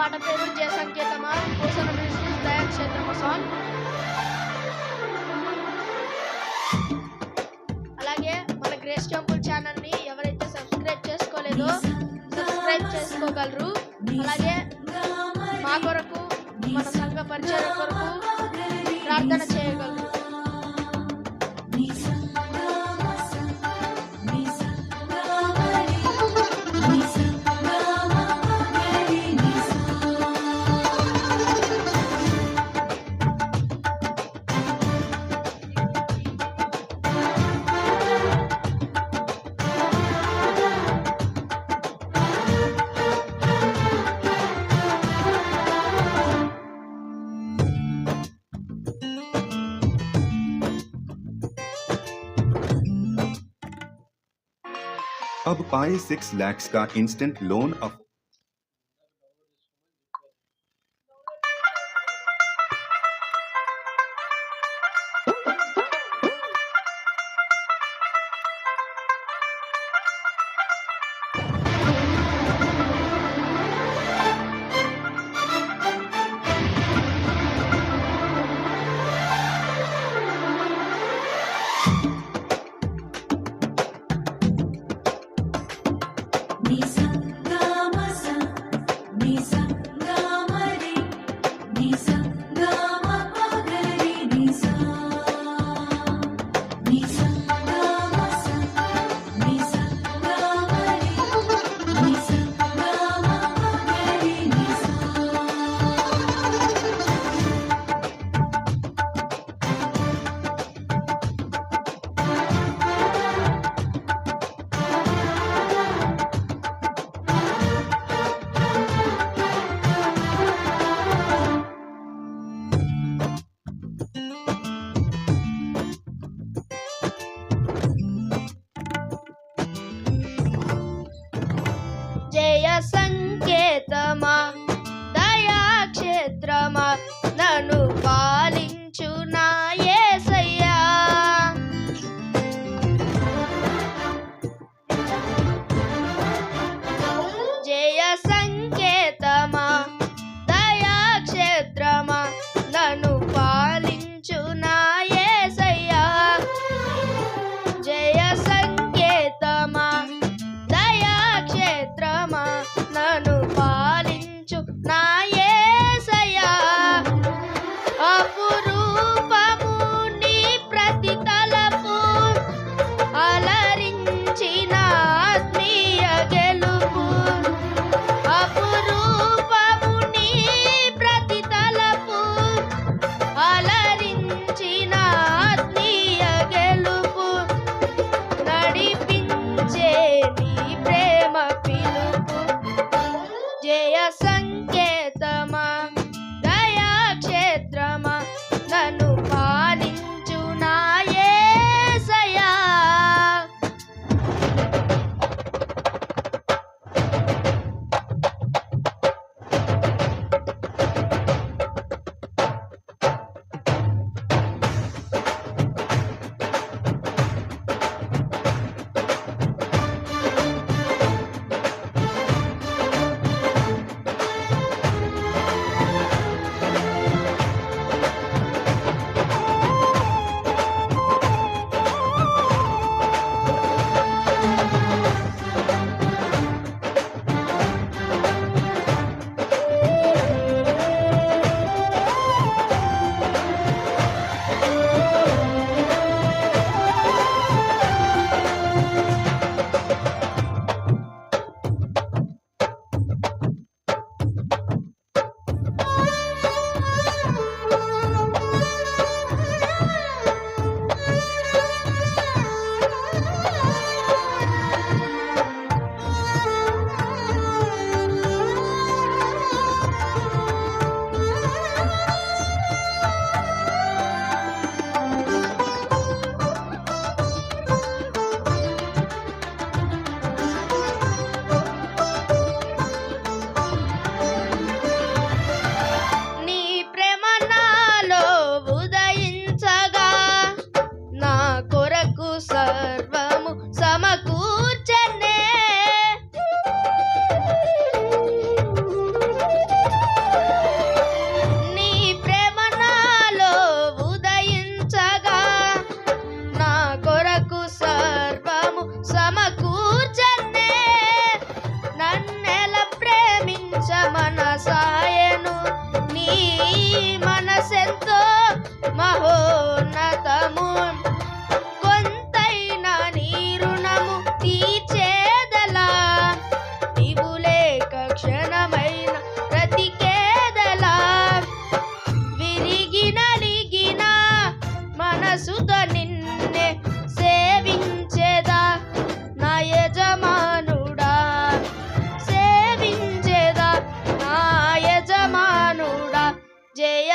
పాట పేరు జయ సంకేతమా? కోసం తయారు దయా సాంగ్ అలాగే మన గ్రేస్ టెంపుల్ ఛానల్ని ఎవరైతే సబ్స్క్రైబ్ చేసుకోలేదో సబ్స్క్రైబ్ చేసుకోగలరు. అలాగే మా కొరకు మన సంఘ పరిచయం కొరకు ప్రార్థన చేయగలరు. अब पाए सिक्स लैक्स का इंस्टेंट लोन अफ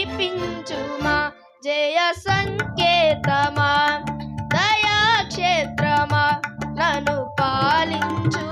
జయిపించుమా జయ సంకేతమా? దయాక్షేత్రమా నను పాలించు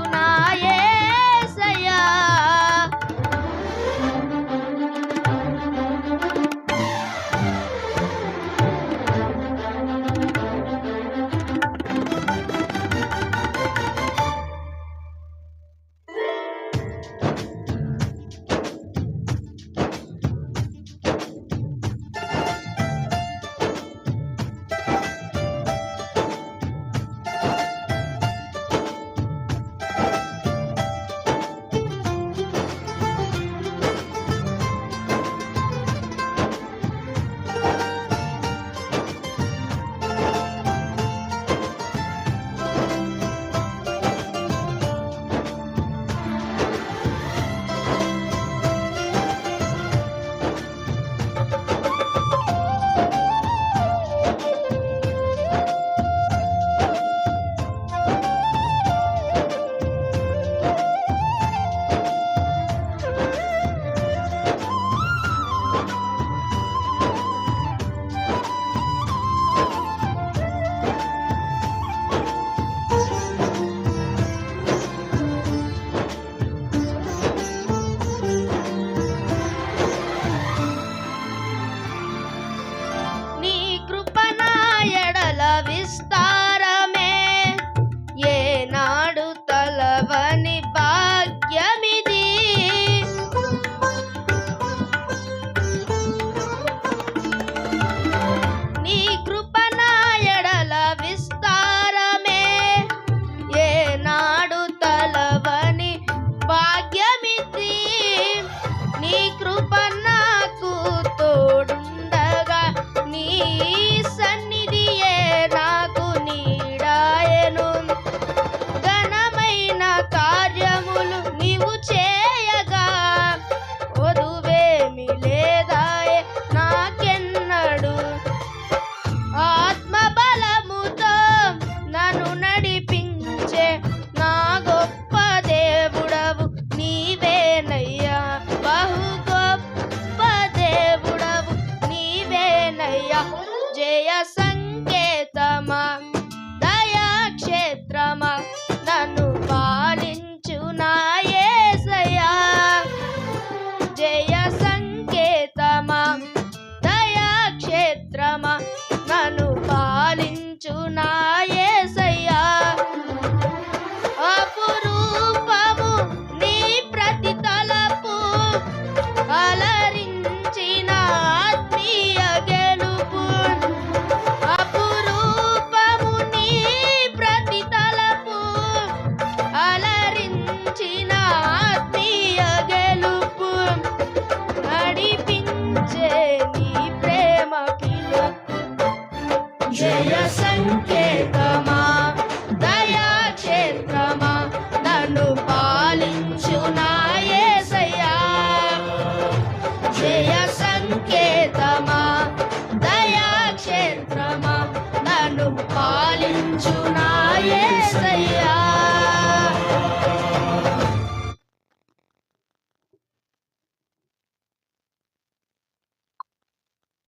Tonight.